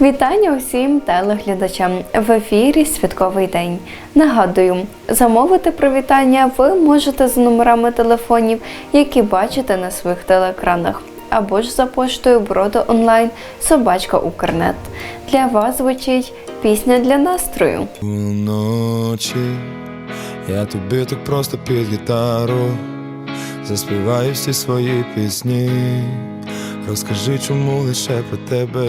Вітання усім телеглядачам в ефірі Святковий день. Нагадую, замовити привітання ви можете за номерами телефонів, які бачите на своїх телеекранах, або ж за поштою брода онлайн Собачка Укрнет. Для вас звучить пісня для настрою. Уночі я тобі так просто під гітару заспіваю всі свої пісні. Розкажи, чому лише про тебе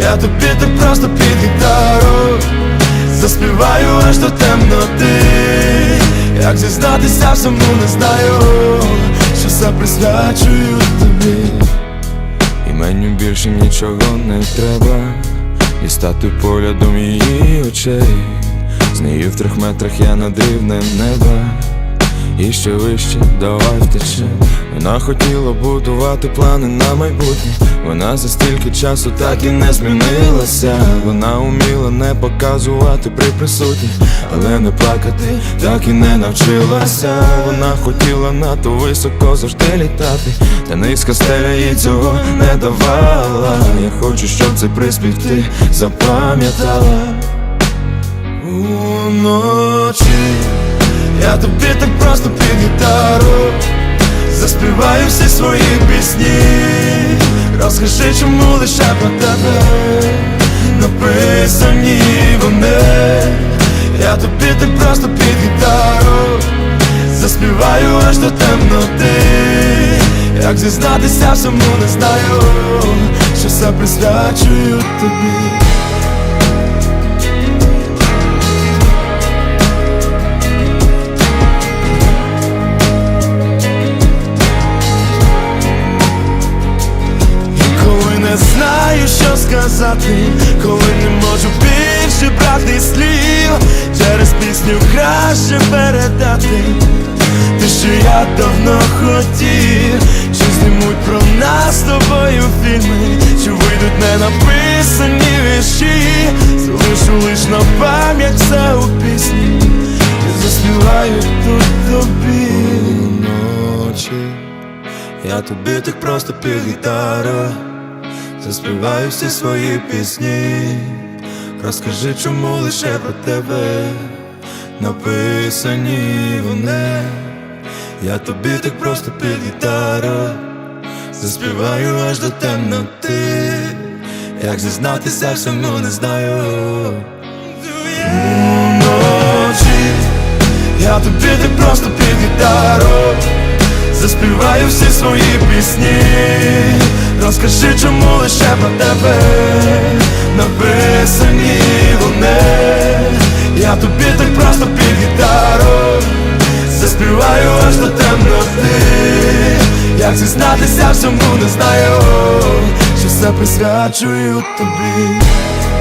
Я тобі так просто під гітару. Заспіваю аж до темноти Як зізнатися всьому не знаю Що все присвячую тобі. І мені більше нічого не треба. І стати поглядом її очей. З нею в трьох метрах я над рівнем неба І ще вище, давай втече. Вона хотіла будувати плани на майбутнє. Вона за стільки часу так і не змінилася. Вона уміла не показувати при присутніх Але не плакати так і не навчилася. Вона хотіла надто високо завжди літати Та низька стеля їй цього не давала. Я хочу, щоб цей приспів ти запам'ятала. Уночі просто гітару Заспіваю всі свої пісні. Розкажи, чому лише про тебе? Написані вони. Я тобі так просто під гітару. Заспіваю аж до темноти. Як зізнатися всьому не знаю Що все присвячую тобі не знаю, що сказати, коли не можу більше брати слів, через пісню краще передати те, що я давно хотів, що знімуть про нас з тобою фільми, що вийдуть не написані вірші, залишу лиш на пам'ять все у пісні, і заспіваю тут тобі. Ночі. Я тобі так просто під гітару Заспіваю всі свої пісні. Розкажи, чому лише про тебе Написані вони. Я тобі так просто під гітару Заспіваю аж до темноти. Як зізнатися всьому не знаю. Уночі Я тобі так просто під гітару Заспіваю всі свої пісні Розкажи, чому лише про тебе? Написані вони. Я тобі так просто під гітару. Заспіваю аж до темноти. Як зізнатися всьому не знаю Що все присвячую тобі –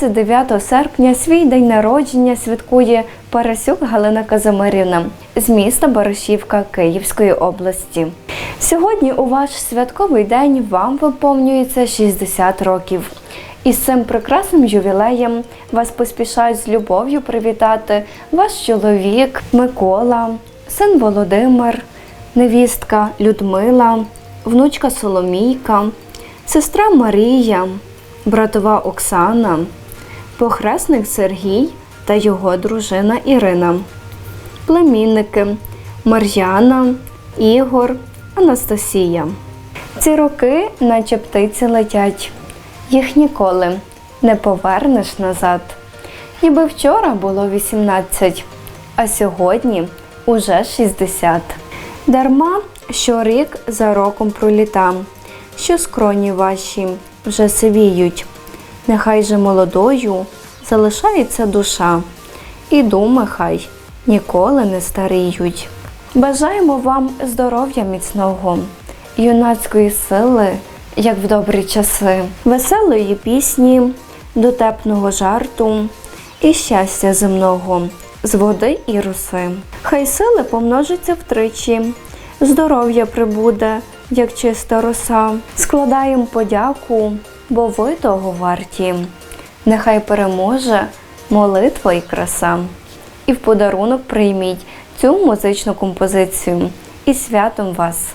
29 серпня свій день народження святкує Парасюк Галина Казимирівна з міста Баришівка Київської області. Сьогодні у ваш святковий день вам виповнюється 60 років. І з цим прекрасним ювілеєм вас поспішають з любов'ю привітати ваш чоловік Микола, син Володимир, невістка Людмила, внучка Соломійка, сестра Марія, братова Оксана, похресник Сергій та його дружина Ірина, племінники Мар'яна, Ігор, Анастасія. Ці роки, наче птиці летять, їх ніколи не повернеш назад. Ніби вчора було 18, а сьогодні уже 60. Дарма, що рік за роком проліта, що скроні ваші вже сивіють. Нехай же молодою залишається душа, і думи хай ніколи не старіють. Бажаємо вам здоров'я міцного, юнацької сили, як в добрі часи, веселої пісні, дотепного жарту і щастя земного, з води і роси. Хай сили помножаться втричі, здоров'я прибуде, як чиста роса. Складаємо подяку, бо ви того варті. Нехай переможе молитва і краса. І в подарунок прийміть цю музичну композицію. І святом вас!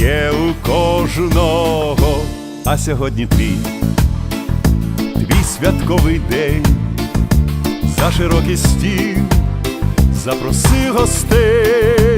є у кожного, а сьогодні твій, твій святковий день, за широкий стіл запроси гостей,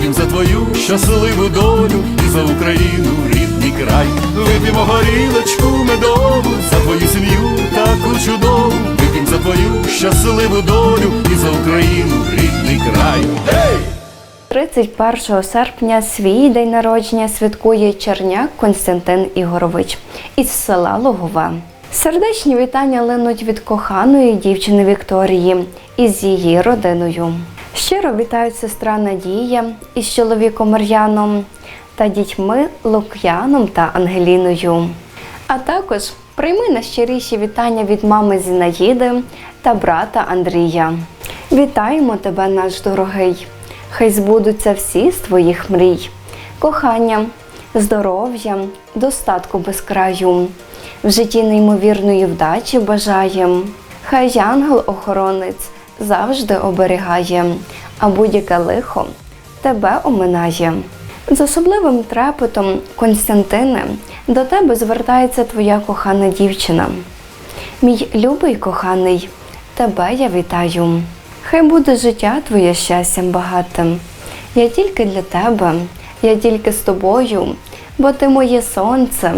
вип'ємо за твою щасливу долю і за Україну рідний край, вип'ємо горілочку медову, за твою сім'ю таку чудову, вип'ємо за твою щасливу долю і за Україну рідний край. Гей! 31 серпня свій день народження святкує Черняк Константин Ігорович із села Логове. Сердечні вітання линуть від коханої дівчини Вікторії із її родиною. Щиро вітають сестра Надія із чоловіком Мар'яном та дітьми Лук'яном та Ангеліною. А також прийми найщиріші вітання від мами Зінаїди та брата Андрія. Вітаємо тебе, наш дорогий! Хай збудуться всі з твоїх мрій, кохання, здоров'я, достатку без краю. В житті неймовірної вдачі бажаєм. Хай янгол-охоронець завжди оберігає, а будь-яке лихо тебе оминає. З особливим трепетом, Константине, до тебе звертається твоя кохана дівчина. Мій любий коханий, тебе я вітаю. Хай буде життя твоє щастям багатим. Я тільки для тебе, я тільки з тобою, бо ти моє сонце,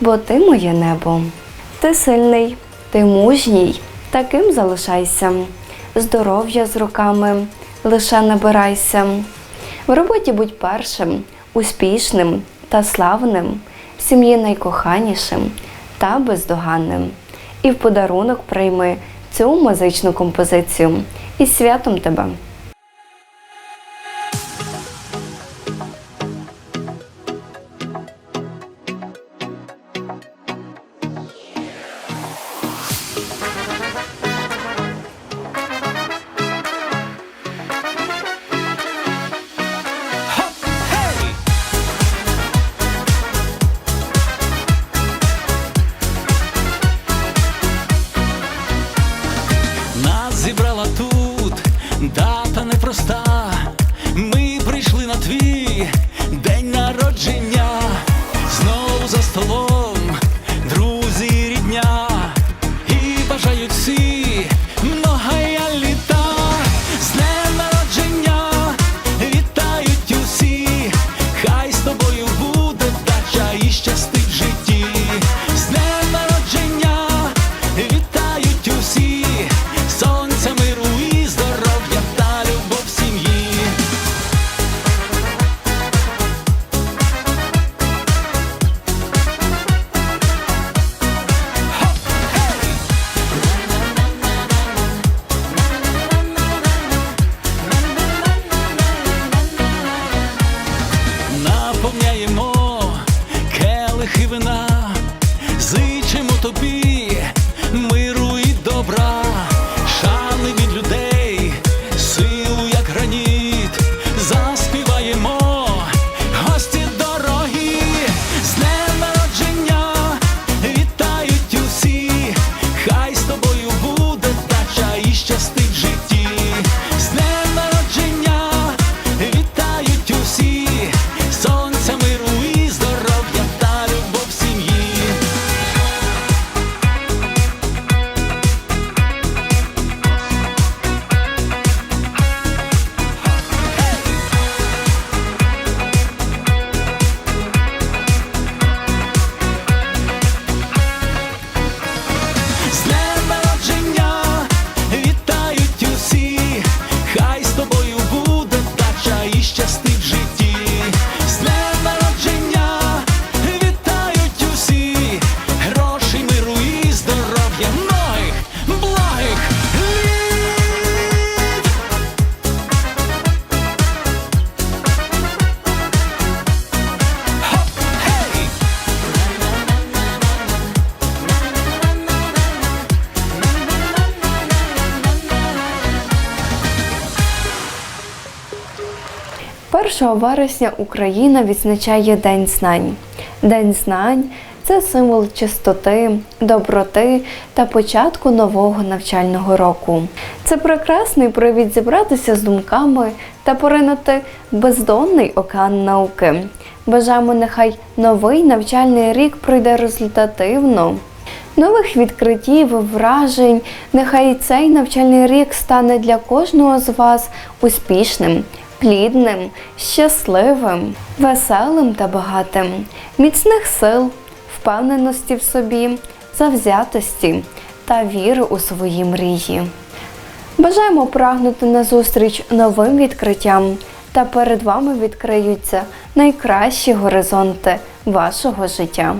бо ти моє небо. Ти сильний, ти мужній, таким залишайся. Здоров'я з роками лише набирайся. В роботі будь першим, успішним та славним, в сім'ї найкоханішим та бездоганним. І в подарунок прийми цю музичну композицію. Із святом тебе! 1 вересня Україна відзначає День знань. День знань це символ чистоти, доброти та початку нового навчального року. Це прекрасний привід зібратися з думками та поринути бездонний океан науки. Бажаємо, нехай новий навчальний рік пройде результативно. Нових відкриттів, вражень, нехай цей навчальний рік стане для кожного з вас успішним, плідним, щасливим, веселим та багатим, міцних сил, впевненості в собі, завзятості та віри у свої мрії. Бажаємо прагнути назустріч новим відкриттям, та перед вами відкриються найкращі горизонти вашого життя.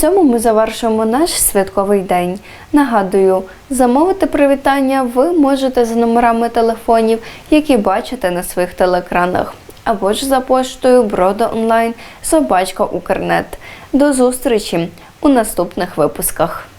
Цьому ми завершуємо наш святковий день. Нагадую, замовити привітання ви можете за номерами телефонів, які бачите на своїх телекранах, або ж за поштою Брода онлайн собачка Укрнет. До зустрічі у наступних випусках.